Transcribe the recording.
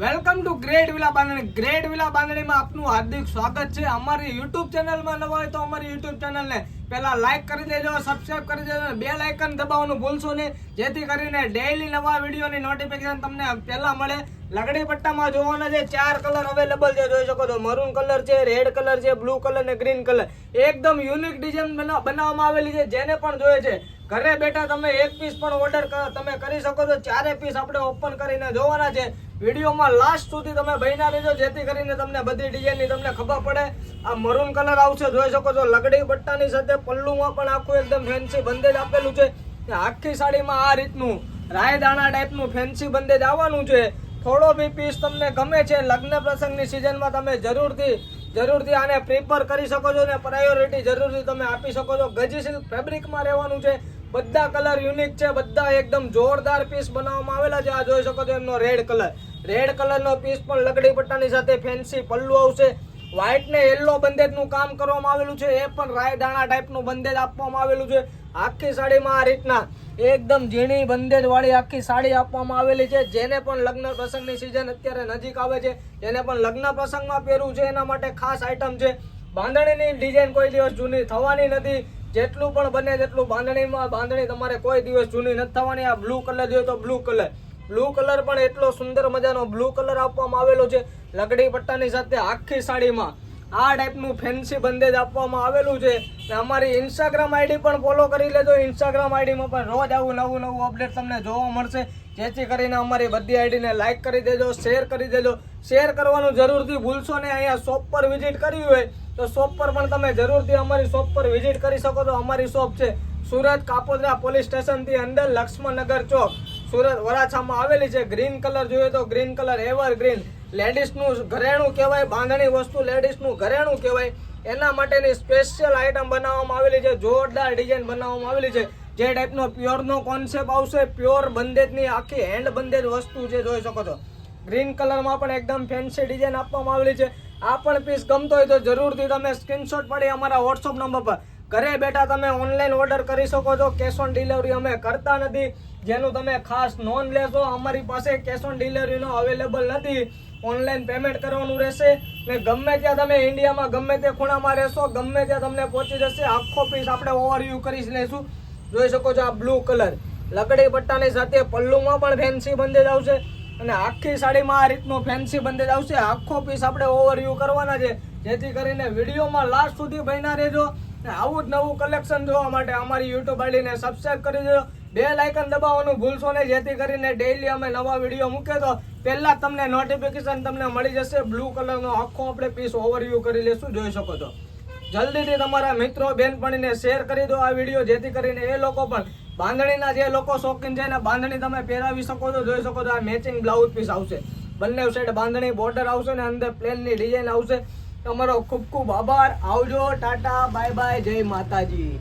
Welcome to great villa Bandhani great villa બાંધણીમાં આપનું હાર્દિક સ્વાગત છે. અમારી યુટ્યુબ ચેનલમાં નવા હોય તો અમારી યુટ્યુબ ચેનલને પહેલા લાઈક કરી દેજો સબસ્ક્રાઇબ કરી દેજો બે લાઇકન દબાવવાનું ભૂલશો નહીં. જેથી કરીને ડેઈલી નવા વિડીયોની નોટિફિકેશન તમને પહેલા મળે. લગડી પટ્ટામાં જોવાના છે, ચાર કલર અવેલેબલ છે, જોઈ શકો છો. મરૂન કલર છે રેડ કલર છે બ્લુ કલર ને ગ્રીન કલર એકદમ યુનિક ડિઝાઇન બનાવવામાં આવેલી છે, જેને પણ જોઈએ છે. ઘરે બેઠા તમે એક પીસ પણ ઓર્ડર તમે કરી શકો છો. ચારે પીસ આપણે ઓપન કરીને જોવાના છે. વિડીયોમાં લાસ્ટ સુધી તમે બહેના લેજો જેથી કરીને તમને બધી ડિઝાઇનની તમને ખબર પડે. આ મરૂન કલર આવશે, જોઈ શકો છો. લગડી પટ્ટાની સાથે પલ્લુમાં પણ આખું એકદમ ફેન્સી બંદેજ આપેલું છે. આખી સાડીમાં આ રીતનું રાયદાણા ટાઈપનું ફેન્સી બંદેજ આવવાનું છે. થોડો બી પીસ તમને ગમે છે, લગ્ન પ્રસંગની સિઝનમાં તમે જરૂરથી જરૂરથી આને પ્રિફર કરી શકો છો ને પ્રાયોરિટી જરૂરથી તમે આપી શકો છો. ગજી ફેબ્રિકમાં રહેવાનું છે. બધા કલર યુનિક છે, બધા એકદમ જોરદાર પીસ બનાવવામાં આવેલા છે. આ જોઈ શકો છો એમનો રેડ કલર રેડ કલરનો પીસ પણ લકડી પટ્ટાની સાથે ફેન્સી પલ્લુ આવશે. વ્હાઇટ ને યલો બંદેજનું કામ કરવામાં આવેલું છે. એ પણ રાયદાણા ટાઈપનું બંદેજ આપવામાં આવેલું છે. આખી સાડીમાં આ રીતના એકદમ ઝીણી બંદેજ વાળી આખી સાડી આપવામાં આવેલી છે. જેને પણ લગ્ન પ્રસંગની સિઝન અત્યારે નજીક આવે છે. જેને પણ લગ્ન પ્રસંગમાં પહેરવું છે. એના માટે ખાસ આઈટમ છે. બાંધણીની ડિઝાઇન કોઈ દિવસ જૂની થવાની નથી. જેટલું પણ બને તેટલું બાંધણીમાં બાંધણી તમારે કોઈ દિવસ જૂની નથી થવાની. આ બ્લુ કલર જોઈએ તો બ્લુ કલર બ્લુ કલર પણ એટલો સુંદર મજાનો બ્લુ કલર આપવામાં આવેલો છે. લગડી પટ્ટાની સાથે આખી સાડીમાં. આ ટાઈપનું ફેન્સી બંદેજ આપવામાં આવેલું છે. ને અમારી ઇન્સ્ટાગ્રામ આઈડી પણ ફોલો કરી લેજો. ઇન્સ્ટાગ્રામ આઈડીમાં પણ રોજ આવું નવું નવું અપડેટ તમને જોવા મળશે. જેથી કરીને અમારી બધી આઈડીને લાઇક કરી દેજો શેર કરી દેજો. શેર કરવાનું જરૂરથી ભૂલશો ને અહીંયા શોપ પર વિઝિટ કરવી હોય તો શોપ પર પણ તમે જરૂરથી અમારી શોપ પર વિઝિટ કરી શકો છો. અમારી શોપ છે સુરત કાપોદ્રા પોલીસ સ્ટેશનથી અંદર લક્ષ્મણનગર ચોક. સુરત વરાછામાં આવેલી છે. ગ્રીન કલર જોઈએ તો ગ્રીન કલર એવર ગ્રીન લેડીઝનું ઘરેણું કહેવાય, બાંધણી વસ્તુ લેડીઝનું ઘરેણું કહેવાય. એના માટેની સ્પેશિયલ આઈટમ બનાવવામાં આવેલી છે. જોરદાર ડિઝાઇન બનાવવામાં આવેલી છે. જે ટાઈપનો પ્યોરનો કોન્સેપ્ટ આવશે. પ્યોર બંદેજની આખી હેન્ડ બંદેજ વસ્તુ જે જોઈ શકો છો. ગ્રીન કલરમાં પણ એકદમ ફેન્સી ડિઝાઇન આપવામાં આવેલી છે. આ પણ પીસ ગમતો હોય તો જરૂરથી તમે સ્ક્રીનશોટ પાડી અમારા વોટ્સઅપ નંબર પર. ઘરે બેઠા તમે ઓનલાઈન ઓર્ડર કરી શકો છો. કેશ ઓન ડિલિવરી અમે કરતા નથી. જેનું તમે ખાસ નોંધ લેશો, અમારી પાસે કેશ ઓન ડિલિવરીનો અવેલેબલ નથી. ઓનલાઈન પેમેન્ટ કરવાનું રહેશે ને ગમે ત્યાં તમે ઇન્ડિયામાં ગમે તે ખૂણામાં રહેશો, ગમે ત્યાં તમને પહોંચી જશે. આખો પીસ આપણે ઓવરવ્યૂ કરી લઈશું. જોઈ શકો છો આ બ્લુ કલર લકડી પટ્ટાની સાથે પલ્લુમાં પણ ફેન્સી બંદેજ આવશે અને આખી સાડીમાં આ રીતનો ફેન્સી બંદેજ આવશે. આખો પીસ આપણે ઓવરવ્યૂ કરવાના છે. જેથી કરીને વિડીયોમાં લાસ્ટ સુધી બન્યા રહેજો. આવું જ નવું કલેક્શન જોવા માટે અમારી યુટ્યુબ આઈડીને સબસ્ક્રાઈબ કરી દેજો. બે લાઇકન દબાવવાનું ભૂલશો નહીં, જેથી કરીને ડેઈલી અમે નવા વીડિયો મૂકે તો પહેલાં તમને નોટિફિકેશન તમને મળી જશે. બ્લુ કલરનો આખો આપણે પીસ ઓવરવ્યૂ કરી લેશું, જોઈ શકો છો. જલ્દીથી તમારા મિત્રો, બેનપણીને શેર કરી દો આ વીડિયો જેથી કરીને એ લોકો પણ બાંધણીના જે લોકો શોખીન છે ને, બાંધણી તમે પહેરાવી શકો છો, જોઈ શકો છો આ મેચિંગ બ્લાઉઝ પીસ આવશે. બંને સાઈડ બાંધણી બોર્ડર આવશે ને, અંદર પ્લેનની ડિઝાઇન આવશે. તમારો ખૂબ ખૂબ આભાર. આવજો ટાટા બાય બાય જય માતાજી.